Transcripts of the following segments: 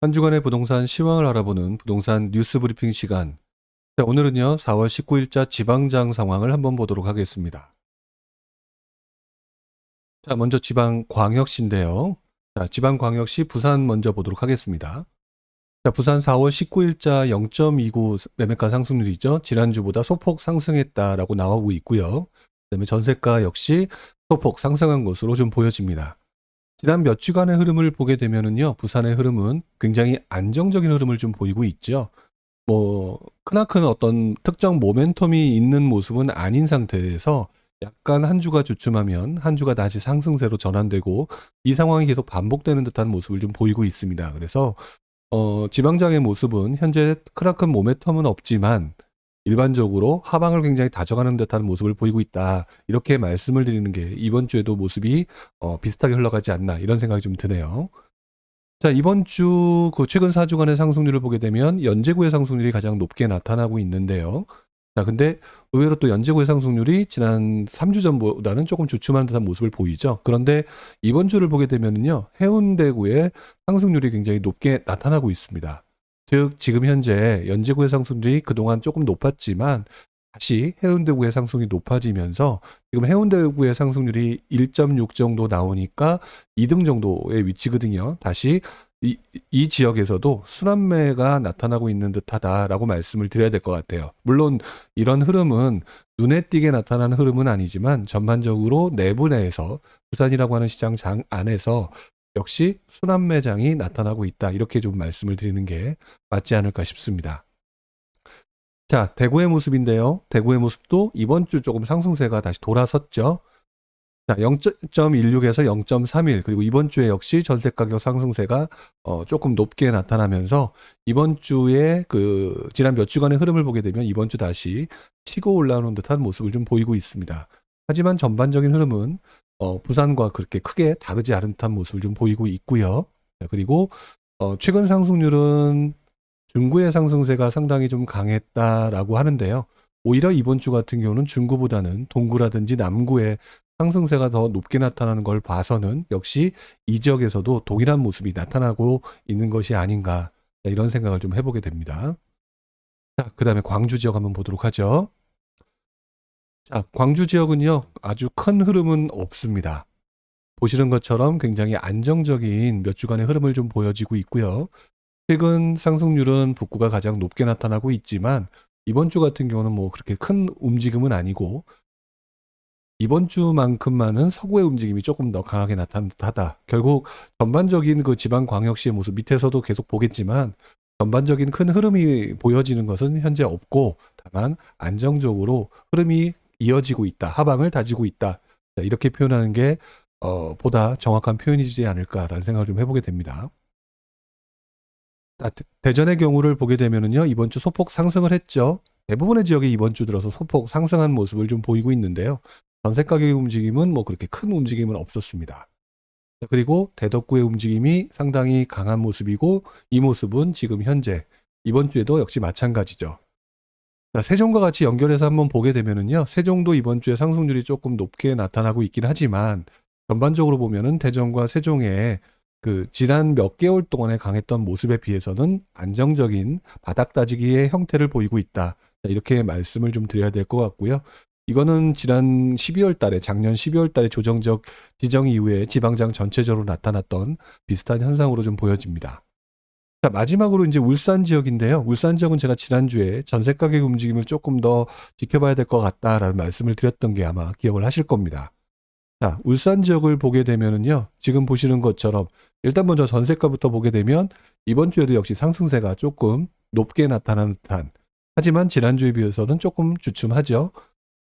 한 주간의 부동산 시황을 알아보는 부동산 뉴스 브리핑 시간. 자, 오늘은요, 4월 19일자 지방장 상황을 한번 보도록 하겠습니다. 자, 먼저 지방광역시인데요. 자, 지방광역시 부산 먼저 보도록 하겠습니다. 자, 부산 4월 19일자 0.29 매매가 상승률이죠. 지난주보다 소폭 상승했다라고 나오고 있고요. 그다음에 전세가 역시 소폭 상승한 것으로 좀 보여집니다. 지난 몇 주간의 흐름을 보게 되면은요, 부산의 흐름은 굉장히 안정적인 흐름을 좀 보이고 있죠. 뭐, 크나큰 어떤 특정 모멘텀이 있는 모습은 아닌 상태에서 약간 한 주가 주춤하면 한 주가 다시 상승세로 전환되고 이 상황이 계속 반복되는 듯한 모습을 좀 보이고 있습니다. 그래서, 어, 지방장의 모습은 현재 크나큰 모멘텀은 없지만 일반적으로 하방을 굉장히 다져가는 듯한 모습을 보이고 있다. 이렇게 말씀을 드리는 게 이번 주에도 모습이 어, 비슷하게 흘러가지 않나 이런 생각이 좀 드네요. 자, 이번 주 그 최근 4주간의 상승률을 보게 되면 연제구의 상승률이 가장 높게 나타나고 있는데요. 자, 근데 의외로 또 연제구의 상승률이 지난 3주 전보다는 조금 주춤한 듯한 모습을 보이죠. 그런데 이번 주를 보게 되면은요, 해운대구의 상승률이 굉장히 높게 나타나고 있습니다. 즉 지금 현재 연제구의 상승률이 그동안 조금 높았지만 다시 해운대구의 상승이 높아지면서 지금 해운대구의 상승률이 1.6 정도 나오니까 2등 정도의 위치거든요. 다시 이, 이 지역에서도 순환매가 나타나고 있는 듯하다라고 말씀을 드려야 될 것 같아요. 물론 이런 흐름은 눈에 띄게 나타나는 흐름은 아니지만 전반적으로 내부 내에서 부산이라고 하는 시장 장 안에서 역시 순환매장이 나타나고 있다. 이렇게 좀 말씀을 드리는 게 맞지 않을까 싶습니다. 자, 대구의 모습인데요. 대구의 모습도 이번 주 조금 상승세가 다시 돌아섰죠. 자, 0.16에서 0.31 그리고 이번 주에 역시 전세 가격 상승세가 어, 조금 높게 나타나면서 이번 주에 그 지난 몇 주간의 흐름을 보게 되면 이번 주 다시 치고 올라오는 듯한 모습을 좀 보이고 있습니다. 하지만 전반적인 흐름은 어, 부산과 그렇게 크게 다르지 않은 듯한 모습을 좀 보이고 있고요. 자, 그리고 어, 최근 상승률은 중구의 상승세가 상당히 좀 강했다라고 하는데요. 오히려 이번 주 같은 경우는 중구보다는 동구라든지 남구의 상승세가 더 높게 나타나는 걸 봐서는 역시 이 지역에서도 동일한 모습이 나타나고 있는 것이 아닌가 자, 이런 생각을 좀 해보게 됩니다. 자, 그 다음에 광주 지역 한번 보도록 하죠. 자, 광주 지역은요, 아주 큰 흐름은 없습니다. 보시는 것처럼 굉장히 안정적인 몇 주간의 흐름을 좀 보여지고 있고요. 최근 상승률은 북구가 가장 높게 나타나고 있지만 이번 주 같은 경우는 뭐 그렇게 큰 움직임은 아니고 이번 주만큼만은 서구의 움직임이 조금 더 강하게 나타난 듯하다. 결국 전반적인 그 지방 광역시의 모습 밑에서도 계속 보겠지만 전반적인 큰 흐름이 보여지는 것은 현재 없고 다만 안정적으로 흐름이 이어지고 있다. 하방을 다지고 있다. 자, 이렇게 표현하는 게 어, 보다 정확한 표현이지 않을까라는 생각을 좀 해보게 됩니다. 아, 대- 대전의 경우를 보게 되면은요, 이번 주 소폭 상승을 했죠. 대부분의 지역이 이번 주 들어서 소폭 상승한 모습을 좀 보이고 있는데요. 전세 가격의 움직임은 뭐 그렇게 큰 움직임은 없었습니다. 자, 그리고 대덕구의 움직임이 상당히 강한 모습이고 이 모습은 지금 현재 이번 주에도 역시 마찬가지죠. 자, 세종과 같이 연결해서 한번 보게 되면은요, 세종도 이번 주에 상승률이 조금 높게 나타나고 있긴 하지만 전반적으로 보면은 대전과 세종의 그 지난 몇 개월 동안에 강했던 모습에 비해서는 안정적인 바닥 다지기의 형태를 보이고 있다. 자, 이렇게 말씀을 좀 드려야 될 것 같고요. 이거는 지난 12월 달에 작년 12월 달에 조정적 지정 이후에 지방장 전체적으로 나타났던 비슷한 현상으로 좀 보여집니다. 자, 마지막으로 이제 울산 지역인데요. 울산 지역은 제가 지난주에 전세 가격 움직임을 조금 더 지켜봐야 될 것 같다라는 말씀을 드렸던 게 아마 기억을 하실 겁니다. 자, 울산 지역을 보게 되면은요. 지금 보시는 것처럼 일단 먼저 전세가부터 보게 되면 이번 주에도 역시 상승세가 조금 높게 나타나는 듯한 하지만 지난주에 비해서는 조금 주춤하죠.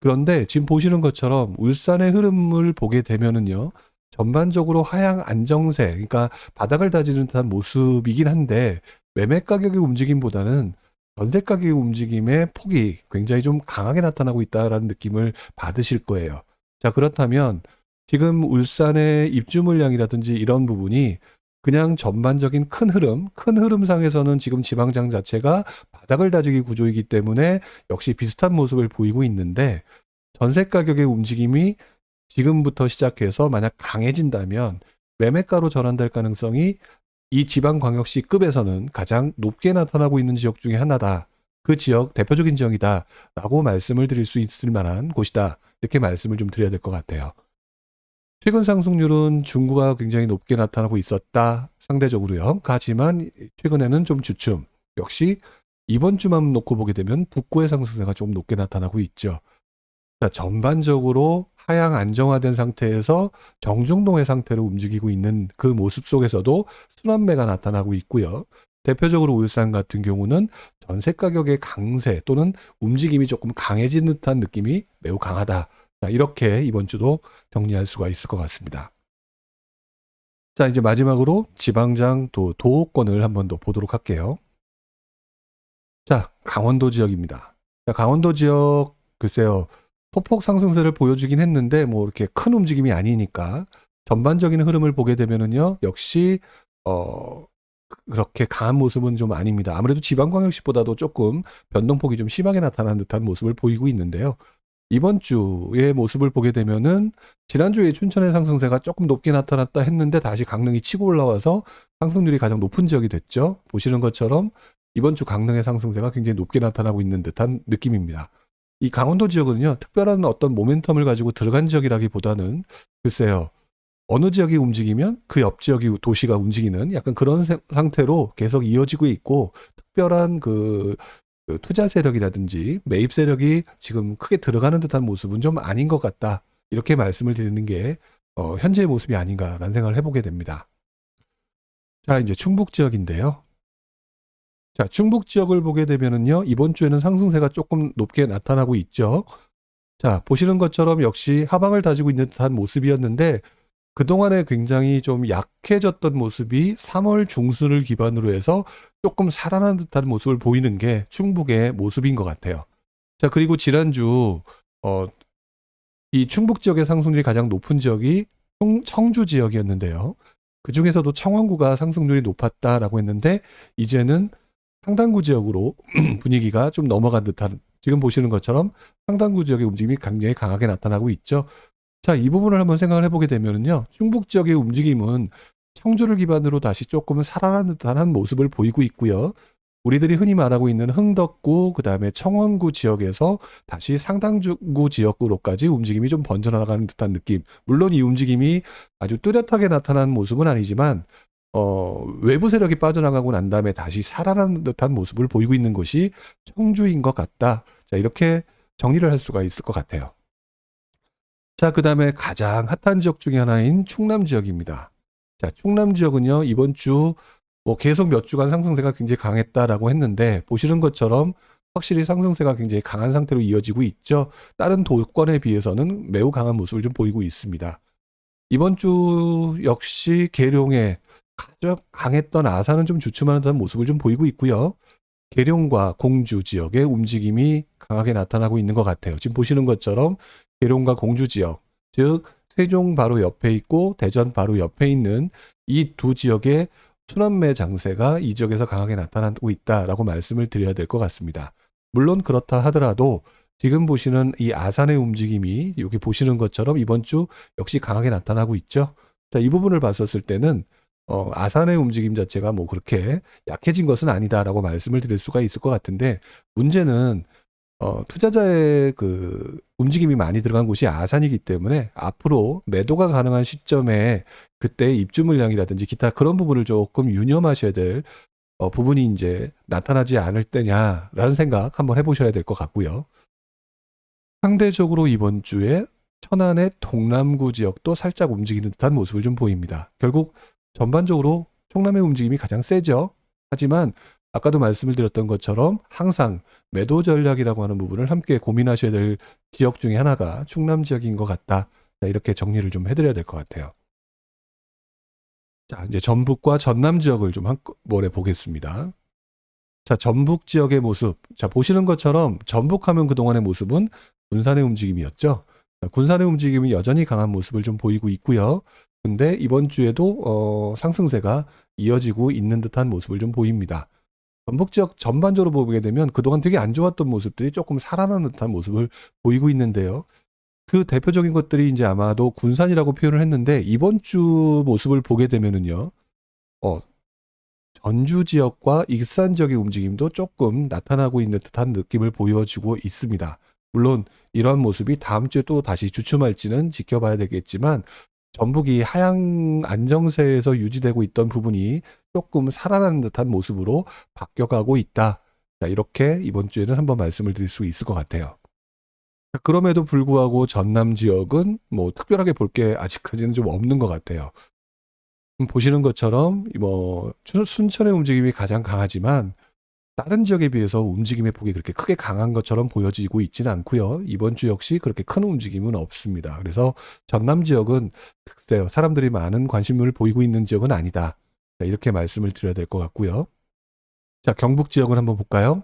그런데 지금 보시는 것처럼 울산의 흐름을 보게 되면은요. 전반적으로 하향 안정세, 그러니까 바닥을 다지는 듯한 모습이긴 한데 매매 가격의 움직임보다는 전세 가격의 움직임의 폭이 굉장히 좀 강하게 나타나고 있다라는 느낌을 받으실 거예요. 자, 그렇다면 지금 울산의 입주 물량이라든지 이런 부분이 그냥 전반적인 큰 흐름, 큰 흐름상에서는 지금 지방장 자체가 바닥을 다지기 구조이기 때문에 역시 비슷한 모습을 보이고 있는데 전세 가격의 움직임이 지금부터 시작해서 만약 강해진다면 매매가로 전환될 가능성이 이 지방광역시급에서는 가장 높게 나타나고 있는 지역 중에 하나다. 그 지역 대표적인 지역이다 라고 말씀을 드릴 수 있을 만한 곳이다. 이렇게 말씀을 좀 드려야 될 것 같아요. 최근 상승률은 중구가 굉장히 높게 나타나고 있었다. 상대적으로요. 하지만 최근에는 좀 주춤. 역시 이번 주만 놓고 보게 되면 북구의 상승세가 좀 높게 나타나고 있죠. 자, 전반적으로 하향 안정화된 상태에서 정중동의 상태로 움직이고 있는 그 모습 속에서도 순환매가 나타나고 있고요. 대표적으로 울산 같은 경우는 전세 가격의 강세 또는 움직임이 조금 강해진 듯한 느낌이 매우 강하다. 자, 이렇게 이번 주도 정리할 수가 있을 것 같습니다. 자, 이제 마지막으로 지방장 도, 도호권을 한 번 더 보도록 할게요. 자, 강원도 지역입니다. 자, 강원도 지역, 글쎄요, 소폭 상승세를 보여주긴 했는데, 뭐, 이렇게 큰 움직임이 아니니까, 전반적인 흐름을 보게 되면은요, 역시, 어, 그렇게 강한 모습은 좀 아닙니다. 아무래도 지방광역시보다도 조금 변동폭이 좀 심하게 나타나는 듯한 모습을 보이고 있는데요. 이번 주의 모습을 보게 되면은 지난주에 춘천의 상승세가 조금 높게 나타났다 했는데 다시 강릉이 치고 올라와서 상승률이 가장 높은 지역이 됐죠. 보시는 것처럼 이번 주 강릉의 상승세가 굉장히 높게 나타나고 있는 듯한 느낌입니다. 이 강원도 지역은요, 특별한 어떤 모멘텀을 가지고 들어간 지역이라기보다는 글쎄요, 어느 지역이 움직이면 그 옆 지역이 도시가 움직이는 약간 그런 세- 상태로 계속 이어지고 있고 특별한 그, 그 투자 세력이라든지 매입 세력이 지금 크게 들어가는 듯한 모습은 좀 아닌 것 같다. 이렇게 말씀을 드리는 게 어, 현재의 모습이 아닌가라는 생각을 해보게 됩니다. 자, 이제 충북 지역인데요. 자, 충북 지역을 보게 되면은요, 이번 주에는 상승세가 조금 높게 나타나고 있죠. 자, 보시는 것처럼 역시 하방을 다지고 있는 듯한 모습이었는데, 그동안에 굉장히 좀 약해졌던 모습이 3월 중순을 기반으로 해서 조금 살아난 듯한 모습을 보이는 게 충북의 모습인 것 같아요. 자, 그리고 지난주, 어, 이 충북 지역의 상승률이 가장 높은 지역이 청- 청주 지역이었는데요. 그 중에서도 청원구가 상승률이 높았다라고 했는데, 이제는 상당구 지역으로 분위기가 좀 넘어간 듯한, 지금 보시는 것처럼 상당구 지역의 움직임이 굉장히 강하게 나타나고 있죠. 자, 이 부분을 한번 생각을 해보게 되면은요, 충북 지역의 움직임은 청주를 기반으로 다시 조금 살아난 듯한 모습을 보이고 있고요. 우리들이 흔히 말하고 있는 흥덕구, 그 다음에 청원구 지역에서 다시 상당구 지역으로까지 움직임이 좀 번져나가는 듯한 느낌. 물론 이 움직임이 아주 뚜렷하게 나타난 모습은 아니지만, 어, 외부 세력이 빠져나가고 난 다음에 다시 살아나는 듯한 모습을 보이고 있는 것이 청주인 것 같다. 자, 이렇게 정리를 할 수가 있을 것 같아요. 자, 그 다음에 가장 핫한 지역 중에 하나인 충남 지역입니다. 자, 충남 지역은요, 이번 주, 뭐 계속 몇 주간 상승세가 굉장히 강했다라고 했는데, 보시는 것처럼 확실히 상승세가 굉장히 강한 상태로 이어지고 있죠. 다른 도권에 비해서는 매우 강한 모습을 좀 보이고 있습니다. 이번 주 역시 계룡에 가장 강했던 아산은 좀 주춤하는 모습을 좀 보이고 있고요. 계룡과 공주 지역의 움직임이 강하게 나타나고 있는 것 같아요. 지금 보시는 것처럼 계룡과 공주 지역, 즉 세종 바로 옆에 있고 대전 바로 옆에 있는 이 두 지역의 순환매 장세가 이 지역에서 강하게 나타나고 있다라고 말씀을 드려야 될 것 같습니다. 물론 그렇다 하더라도 지금 보시는 이 아산의 움직임이 여기 보시는 것처럼 이번 주 역시 강하게 나타나고 있죠. 자, 이 부분을 봤었을 때는 어, 아산의 움직임 자체가 뭐 그렇게 약해진 것은 아니다라고 말씀을 드릴 수가 있을 것 같은데 문제는 어, 투자자의 그 움직임이 많이 들어간 곳이 아산이기 때문에 앞으로 매도가 가능한 시점에 그때 입주 물량이라든지 기타 그런 부분을 조금 유념하셔야 될 어, 부분이 이제 나타나지 않을 때냐라는 생각 한번 해보셔야 될 것 같고요. 상대적으로 이번 주에 천안의 동남구 지역도 살짝 움직이는 듯한 모습을 좀 보입니다. 결국 전반적으로 충남의 움직임이 가장 세죠. 하지만 아까도 말씀을 드렸던 것처럼 항상 매도 전략이라고 하는 부분을 함께 고민하셔야 될 지역 중에 하나가 충남 지역인 것 같다. 자, 이렇게 정리를 좀 해드려야 될 것 같아요. 자, 이제 전북과 전남 지역을 좀 한번에 보겠습니다. 자, 전북 지역의 모습. 자, 보시는 것처럼 전북하면 그동안의 모습은 군산의 움직임이었죠. 자, 군산의 움직임이 여전히 강한 모습을 좀 보이고 있고요. 근데 이번 주에도 어, 상승세가 이어지고 있는 듯한 모습을 좀 보입니다. 전북 지역 전반적으로 보게 되면 그동안 되게 안 좋았던 모습들이 조금 살아나는 듯한 모습을 보이고 있는데요. 그 대표적인 것들이 이제 아마도 군산이라고 표현을 했는데 이번 주 모습을 보게 되면은요. 어, 전주 지역과 익산 지역의 움직임도 조금 나타나고 있는 듯한 느낌을 보여주고 있습니다. 물론 이러한 모습이 다음 주에 또 다시 주춤할지는 지켜봐야 되겠지만 전북이 하향 안정세에서 유지되고 있던 부분이 조금 살아나는 듯한 모습으로 바뀌어가고 있다. 자, 이렇게 이번 주에는 한번 말씀을 드릴 수 있을 것 같아요. 자, 그럼에도 불구하고 전남 지역은 뭐 특별하게 볼 게 아직까지는 좀 없는 것 같아요. 음, 보시는 것처럼 뭐 춘- 순천의 움직임이 가장 강하지만 다른 지역에 비해서 움직임의 폭이 그렇게 크게 강한 것처럼 보여지고 있지는 않고요. 이번 주 역시 그렇게 큰 움직임은 없습니다. 그래서 전남 지역은 글쎄요, 사람들이 많은 관심을 보이고 있는 지역은 아니다. 자, 이렇게 말씀을 드려야 될 것 같고요. 자, 경북 지역을 한번 볼까요?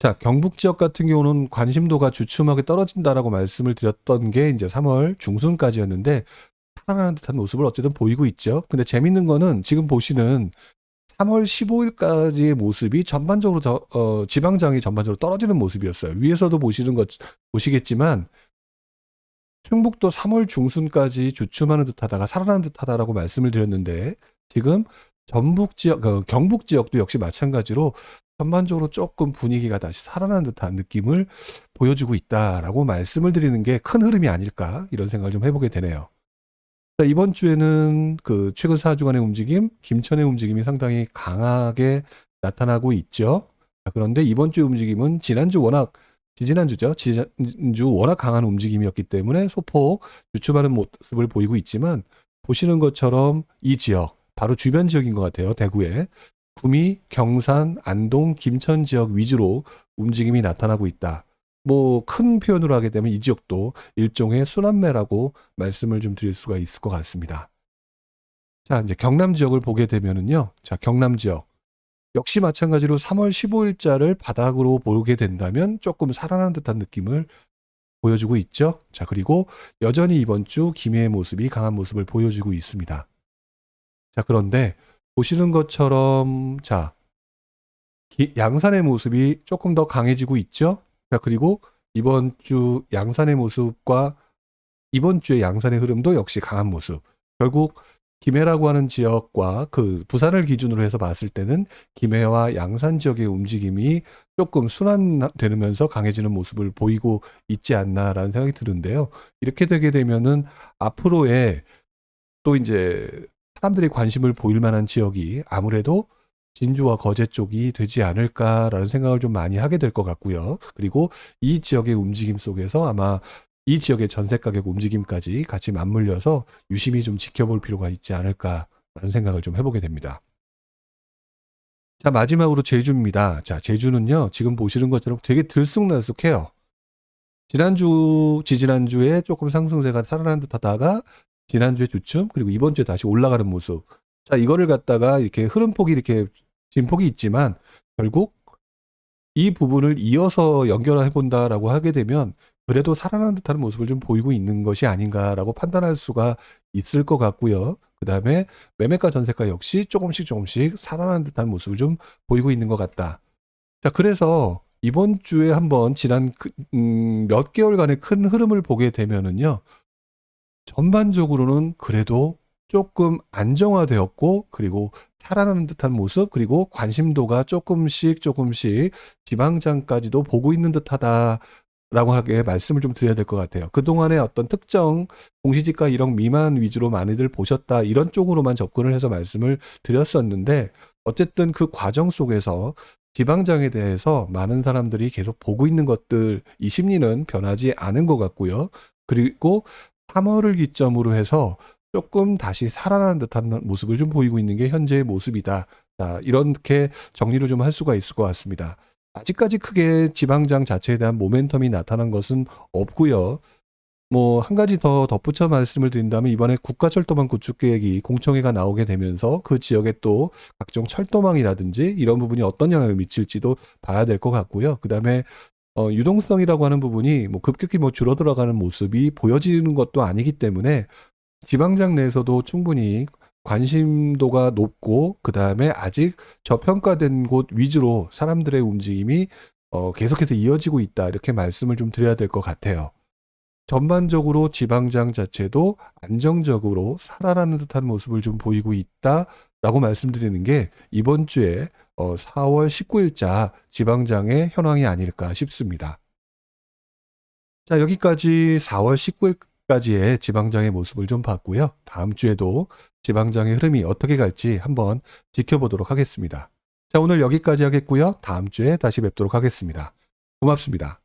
자, 경북 지역 같은 경우는 관심도가 주춤하게 떨어진다라고 말씀을 드렸던 게 이제 3월 중순까지였는데 살아나는 듯한 모습을 어쨌든 보이고 있죠. 근데 재밌는 거는 지금 보시는 3월 15일까지의 모습이 전반적으로 저, 어, 지방장이 전반적으로 떨어지는 모습이었어요. 위에서도 보시는 것 보시겠지만 충북도 3월 중순까지 주춤하는 듯하다가 살아나는 듯하다라고 말씀을 드렸는데 지금 전북 지역, 어, 경북 지역도 역시 마찬가지로 전반적으로 조금 분위기가 다시 살아나는 듯한 느낌을 보여주고 있다라고 말씀을 드리는 게 큰 흐름이 아닐까 이런 생각을 좀 해보게 되네요. 자, 이번 주에는 그 최근 4주간의 움직임, 김천의 움직임이 상당히 강하게 나타나고 있죠. 자, 그런데 이번 주 움직임은 지난주 워낙 지지난주죠. 지난주 워낙 강한 움직임이었기 때문에 소폭 주춤하는 모습을 보이고 있지만 보시는 것처럼 이 지역 바로 주변 지역인 것 같아요. 대구에 구미, 경산, 안동, 김천 지역 위주로 움직임이 나타나고 있다. 뭐 큰 표현으로 하게 되면 이 지역도 일종의 순환매라고 말씀을 좀 드릴 수가 있을 것 같습니다. 자, 이제 경남 지역을 보게 되면은요. 자, 경남 지역. 역시 마찬가지로 3월 15일자를 바닥으로 보게 된다면 조금 살아나는 듯한 느낌을 보여주고 있죠. 자, 그리고 여전히 이번 주 김해의 모습이 강한 모습을 보여주고 있습니다. 자, 그런데 보시는 것처럼 자, 기- 양산의 모습이 조금 더 강해지고 있죠. 자, 그리고 이번 주 양산의 모습과 이번 주의 양산의 흐름도 역시 강한 모습. 결국 김해라고 하는 지역과 그 부산을 기준으로 해서 봤을 때는 김해와 양산 지역의 움직임이 조금 순환되면서 강해지는 모습을 보이고 있지 않나라는 생각이 드는데요. 이렇게 되게 되면은 앞으로의 또 이제 사람들이 관심을 보일 만한 지역이 아무래도 진주와 거제 쪽이 되지 않을까라는 생각을 좀 많이 하게 될 것 같고요. 그리고 이 지역의 움직임 속에서 아마 이 지역의 전세 가격 움직임까지 같이 맞물려서 유심히 좀 지켜볼 필요가 있지 않을까라는 생각을 좀 해보게 됩니다. 자, 마지막으로 제주입니다. 자, 제주는요, 지금 보시는 것처럼 되게 들쑥날쑥해요. 지난주, 지지난주에 조금 상승세가 살아난 듯 하다가 지난주에 주춤, 그리고 이번 주에 다시 올라가는 모습. 자, 이거를 갖다가 이렇게 흐름폭이 이렇게 진폭이 있지만 결국 이 부분을 이어서 연결해 본다라고 하게 되면 그래도 살아나는 듯한 모습을 좀 보이고 있는 것이 아닌가라고 판단할 수가 있을 것 같고요. 그 다음에 매매가 전세가 역시 조금씩 조금씩 살아나는 듯한 모습을 좀 보이고 있는 것 같다. 자, 그래서 이번 주에 한번 지난 그, 음, 몇 개월간의 큰 흐름을 보게 되면은요. 전반적으로는 그래도 조금 안정화되었고 그리고 살아나는 듯한 모습 그리고 관심도가 조금씩 조금씩 지방장까지도 보고 있는 듯하다. 라고 하게 말씀을 좀 드려야 될 것 같아요. 그동안에 어떤 특정 공시지가 1억 미만 위주로 많이들 보셨다 이런 쪽으로만 접근을 해서 말씀을 드렸었는데 어쨌든 그 과정 속에서 지방장에 대해서 많은 사람들이 계속 보고 있는 것들 이 심리는 변하지 않은 것 같고요. 그리고 3월을 기점으로 해서 조금 다시 살아나는 듯한 모습을 좀 보이고 있는 게 현재의 모습이다. 자, 이렇게 정리를 좀 할 수가 있을 것 같습니다. 아직까지 크게 지방장 자체에 대한 모멘텀이 나타난 것은 없고요. 뭐 한 가지 더 덧붙여 말씀을 드린다면 이번에 국가철도망 구축 계획이 공청회가 나오게 되면서 그 지역에 또 각종 철도망이라든지 이런 부분이 어떤 영향을 미칠지도 봐야 될 것 같고요. 그다음에 어, 유동성이라고 하는 부분이 뭐 급격히 뭐 줄어들어가는 모습이 보여지는 것도 아니기 때문에 지방장 내에서도 충분히 관심도가 높고 그 다음에 아직 저평가된 곳 위주로 사람들의 움직임이 어, 계속해서 이어지고 있다 이렇게 말씀을 좀 드려야 될 것 같아요. 전반적으로 지방장 자체도 안정적으로 살아나는 듯한 모습을 좀 보이고 있다. 라고 말씀드리는 게 이번 주에 어, 4월 19일자 지방장의 현황이 아닐까 싶습니다. 자, 여기까지 4월 19일 까지의 지방장의 모습을 좀 봤고요. 다음 주에도 지방장의 흐름이 어떻게 갈지 한번 지켜보도록 하겠습니다. 자, 오늘 여기까지 하겠고요. 다음 주에 다시 뵙도록 하겠습니다. 고맙습니다.